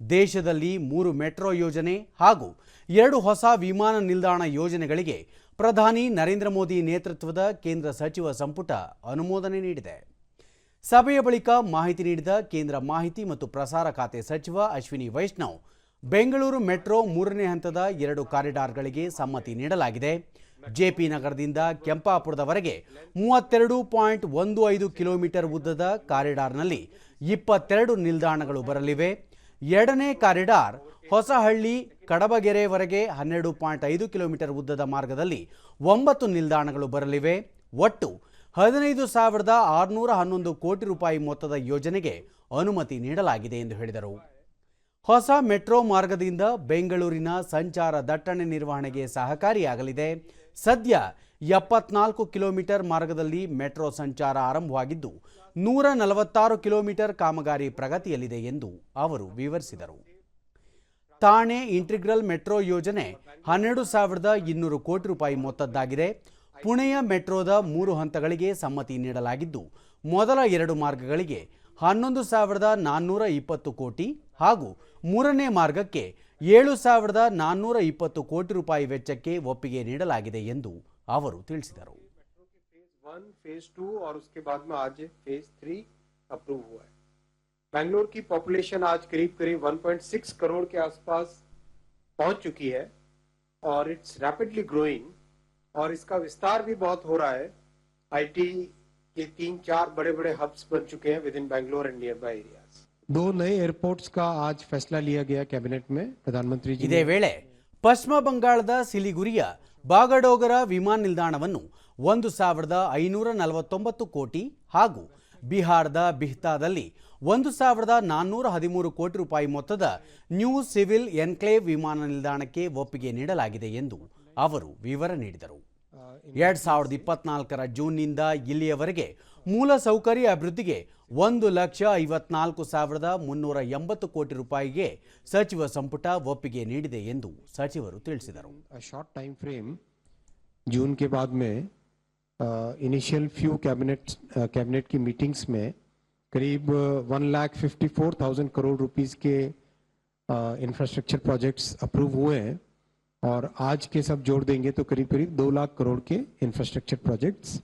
ದೇಶದಲ್ಲಿ ಮೂರು ಮೆಟ್ರೋ ಯೋಜನೆ ಹಾಗೂ ಎರಡು ಹೊಸ ವಿಮಾನ ನಿಲ್ದಾಣ ಯೋಜನೆಗಳಿಗೆ ಪ್ರಧಾನಿ ನರೇಂದ್ರ ಮೋದಿ ನೇತೃತ್ವದ ಕೇಂದ್ರ ಸಚಿವ ಸಂಪುಟ ಅನುಮೋದನೆ ನೀಡಿದೆ. ಸಭೆಯ ಬಳಿಕ ಮಾಹಿತಿ ನೀಡಿದ ಕೇಂದ್ರ ಮಾಹಿತಿ ಮತ್ತು ಪ್ರಸಾರ ಖಾತೆ ಸಚಿವ ಅಶ್ವಿನಿ ವೈಷ್ಣವ್, ಬೆಂಗಳೂರು ಮೆಟ್ರೋ ಮೂರನೇ ಹಂತದ ಎರಡು ಕಾರಿಡಾರ್ಗಳಿಗೆ ಸಮ್ಮತಿ ನೀಡಲಾಗಿದೆ. ಜೆಪಿ ನಗರದಿಂದ ಕೆಂಪಾಪುರದವರೆಗೆ ಮೂವತ್ತೆರಡು ಪಾಯಿಂಟ್ ಒಂದು ಐದು ಕಿಲೋಮೀಟರ್ ಉದ್ದದ ಕಾರಿಡಾರ್ನಲ್ಲಿ ಇಪ್ಪತ್ತೆರಡು ನಿಲ್ದಾಣಗಳು ಬರಲಿವೆ. ಎರಡನೇ ಕಾರಿಡಾರ್ ಹೊಸಹಳ್ಳಿ ಕಡಬಗೆರೆವರೆಗೆ ಹನ್ನೆರಡು ಪಾಯಿಂಟ್ ಐದು ಕಿಲೋಮೀಟರ್ ಉದ್ದದ ಮಾರ್ಗದಲ್ಲಿ ಒಂಬತ್ತು ನಿಲ್ದಾಣಗಳು ಬರಲಿವೆ. ಒಟ್ಟು ಹದಿನೈದು ಸಾವಿರದ ಆರುನೂರ ಹನ್ನೊಂದು ಕೋಟಿ ರೂಪಾಯಿ ಮೊತ್ತದ ಯೋಜನೆಗೆ ಅನುಮತಿ ನೀಡಲಾಗಿದೆ ಎಂದು ಹೇಳಿದರು. ಹೊಸ ಮೆಟ್ರೋ ಮಾರ್ಗದಿಂದ ಬೆಂಗಳೂರಿನ ಸಂಚಾರ ದಟ್ಟಣೆ ನಿರ್ವಹಣೆಗೆ ಸಹಕಾರಿಯಾಗಲಿದೆ. ಸದ್ಯ ಎಪ್ಪತ್ನಾಲ್ಕು ಕಿಲೋಮೀಟರ್ ಮಾರ್ಗದಲ್ಲಿ ಮೆಟ್ರೋ ಸಂಚಾರ ಆರಂಭವಾಗಿದ್ದು, ನೂರ ನಲವತ್ತಾರು ಕಿಲೋಮೀಟರ್ ಕಾಮಗಾರಿ ಪ್ರಗತಿಯಲ್ಲಿದೆ ಎಂದು ಅವರು ವಿವರಿಸಿದರು. ಥಾಣೆ ಇಂಟಿಗ್ರಲ್ ಮೆಟ್ರೋ ಯೋಜನೆ ಹನ್ನೆರಡು ಸಾವಿರದ ಇನ್ನೂರು ಕೋಟಿ ರೂಪಾಯಿ ಮೊತ್ತದ್ದಾಗಿದೆ. ಪುಣೆಯ ಮೆಟ್ರೋದ ಮೂರು ಹಂತಗಳಿಗೆ ಸಮ್ಮತಿ ನೀಡಲಾಗಿದ್ದು, ಮೊದಲ ಎರಡು ಮಾರ್ಗಗಳಿಗೆ ಹನ್ನೊಂದು ಸಾವಿರದ ನಾನ್ನೂರ ಇಪ್ಪತ್ತು ಕೋಟಿ ಹಾಗೂ ಮೂರನೇ ಮಾರ್ಗಕ್ಕೆ ಏಳು ಸಾವಿರದ ನಾನ್ನೂರ ಇಪ್ಪತ್ತು ಕೋಟಿ ರೂಪಾಯಿ ವೆಚ್ಚಕ್ಕೆ ಒಪ್ಪಿಗೆ ನೀಡಲಾಗಿದೆ ಎಂದು ಅವರು ತಿಳಿಸಿದರು फेज वन फेज टू और उसके बाद में आज फेज थ्री अप्रूव हुआ है बैंगलोर की पॉपुलेशन आज करीब करीब 1.6 करोड़ के आसपास पहुंच चुकी है और इट्स रैपिडली ग्रोइंग और इसका विस्तार भी बहुत हो रहा है आईटी के तीन चार बड़े बड़े हब्स बन चुके हैं within Bangalore and nearby areas दो नए एयरपोर्ट्स का आज फैसला लिया गया कैबिनेट में प्रधानमंत्री जी ಇದೇ ವೇಳೆ ಪಶ್ಚಿಮ ಬಂಗಾಳದ ಸಿಲಿಗುರಿಯ ಬಾಗಡೋಗರ ವಿಮಾನ ನಿಲ್ದಾಣವನ್ನು ಒಂದು ಸಾವಿರದ ಐನೂರ ನಲವತ್ತೊಂಬತ್ತು ಕೋಟಿ ಹಾಗೂ ಬಿಹಾರದ ಬಿಹ್ತಾದಲ್ಲಿ ಒಂದು ಸಾವಿರದ ನಾನ್ನೂರ ಹದಿಮೂರು ಕೋಟಿ ರೂಪಾಯಿ ಮೊತ್ತದ ನ್ಯೂ ಸಿವಿಲ್ ಎನ್ಕ್ಲೇವ್ ವಿಮಾನ ನಿಲ್ದಾಣಕ್ಕೆ ಒಪ್ಪಿಗೆ ನೀಡಲಾಗಿದೆ ಎಂದು ಅವರು ವಿವರ ನೀಡಿದರು ಎರಡ್ ಸಾವಿರದ ಇಪ್ಪತ್ನಾಲ್ಕರ ಜೂನ್ನಿಂದ ಇಲ್ಲಿಯವರೆಗೆ ಮೂಲ ಸೌಕರ್ಯ ಅಭಿವೃದ್ಧಿಗೆ ಒಂದು ಲಕ್ಷ ಐವತ್ನಾಲ್ಕು ಸಾವಿರದ ಮುನ್ನೂರ ಎಂಬತ್ತು ಕೋಟಿ ರೂಪಾಯಿಗೆ ಸಚಿವ ಸಂಪುಟ ಒಪ್ಪಿಗೆ ನೀಡಿದೆ ಎಂದು ಸಚಿವರು ತಿಳಿಸಿದರು शॉर्ट टाइम फ्रेम जून के बाद में इनिशियल फ्यू कैबिनेट कैबिनेट की मीटिंग्स में करीब one lakh fifty four thousand crore rupees के इंफ्रास्ट्रक्चर प्रोजेक्ट्स अप्रूव हुए हैं और आज के सब जोड़ देंगे तो करीब करीब दो लाख करोड़ के इंफ्रास्ट्रक्चर प्रोजेक्ट्स